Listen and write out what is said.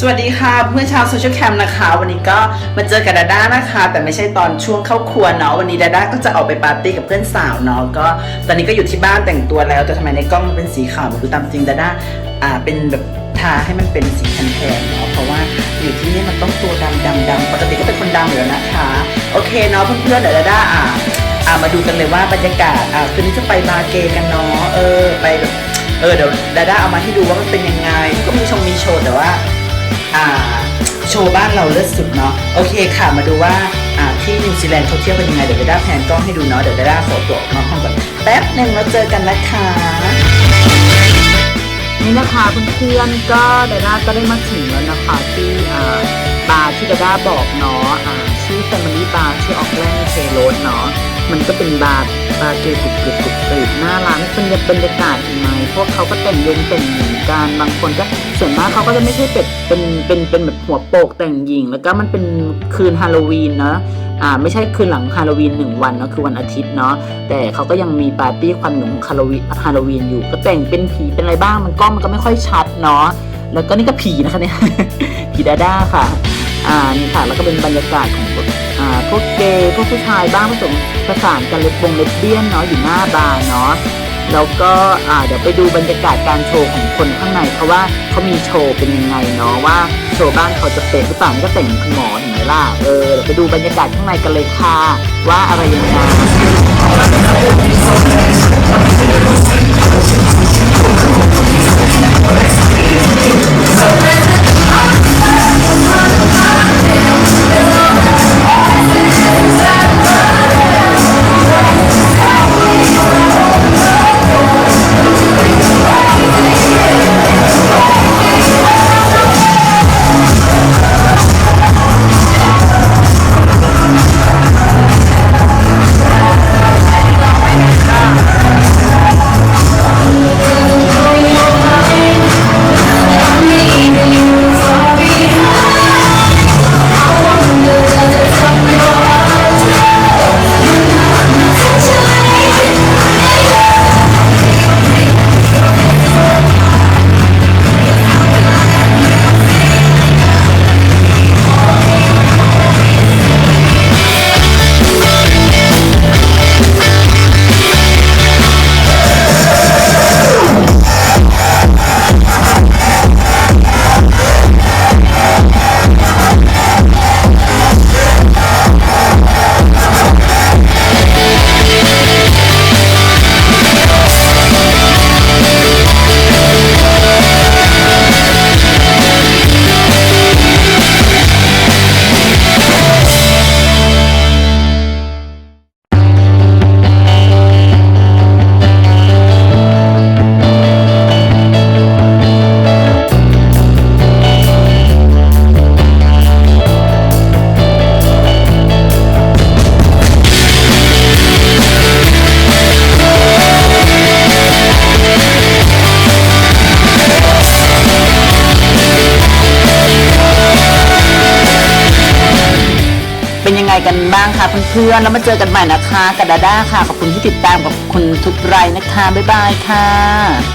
สวัสดีค่ะเพื่อนชาวโซเชียลแคมนะคะ วันนี้ก็มาเจอกับดาด้านะคะ แต่ไม่ใช่ตอนช่วงเข้าครัวเนาะวันนี้ดาด้าก็จะออกไปปาร์ตี้กับเพื่อนสาวเนาะก็ตอนนี้ก็อยู่ที่บ้านแต่งตัวแล้วแต่ทำไมในกล้องมันเป็นสีขาวมันคือตามจริงดาด้าอ่าเป็นแบบทาให้มันเป็นสีแทนๆเนาะเพราะว่าอยู่ที่นี่มันต้องตัวดำดำดำปกติก็เป็นคนดำอยู่แล้วนะคะโอเคเนาะเพื่อนๆเดี๋ยวดาด้าอ่าอ่ามาดูกันเลยว่าบรรยากาศอ่าคืนนี้จะไปบาร์เกย์กันเนาะเออไปแบบเออเดี๋ยวดาด้าเอามาให้ดูว่ามันเป็นยังไงก็มีชงมีโชว์แต่ว่า โชว์บ้านเราเลิศสุดเนาะโอเคค่ะมาดูว่าอ่าที่นิวซีแลนด์เขาเที่ยวกันยังไงเดี๋ยวเดด้าแพนกล้องให้ดูเนาะเดี๋ยวเดด้าขอตัวออกนอกห้องก่อนแป๊บหนึ่งแล้วเจอกันนะคะนี่นะคะเพื่อนๆก็ดด้าก็ได้มาถึงแล้วนะคะที่อ่าบาร์ที่ดด้าบอกเนาะอ่าชื่อ Family Bar ที่ออกแลนด์เทโรสเนาะมันก็เป็นบาร์ บาร์เกย์กรุบกรุบกุบกิบหน้าร้านเป็นบรรยากาศเห็นไหมพวกเขาก็แต่งยงแต่งหญิงกันบางคนก็ส่วนมากเขาก็จะไม่ใช่เป็ดเป็นเป็นเป็นแบบหัวโปกแต่งหญิง แล้วก็มันเป็นคืนฮาโลวีนเนาะอ่าไม่ใช่คืนหลังฮาโลวีนหนึ่งวันเนาะคือวันอาทิตย์เนาะแต่เขาก็ยังมีปาร์ตี้ควันหลงฮาโลวีนฮาโลวีนอยู่ก็แต่งเป็นผีเป็นอะไรบ้างมันกล้องมันก็ไม่ค่อยชัดเนาะแล้วก็นี่ก็ผีนะคะเนี่ยผีดาด้าค่ะอ่านี่ค่ะแล้วก็เป็นบรรยากาศของ พวกเกย์พวกผู้ชายบ้างผสมผสานกันเลบงเล็บเบี้ยนเนาะอยู่หน้าบาร์เนาะแล้วก็อ่าเดี๋ยวไปดูบรรยากาศการโชว์ของคนข้างในเพราะว่าเขามีโชว์เป็นยังไงเนาะว่าโชว์บ้านเขาจะเป็นหรือเปล่าก็แต่งเป็นคุณหมอเห็นไหมล่ะเออเดี๋ยวไปดูบรรยากาศข้างในกันเลยค่ะว่าอะไรยังไง บ้างคะเพื่อนๆแล้วมาเจอกันใหม่นะคะกับดาด้าค่ะขอบคุณที่ติดตามกับคุณทุกไลน์นะคะบ๊ายบายค่ะ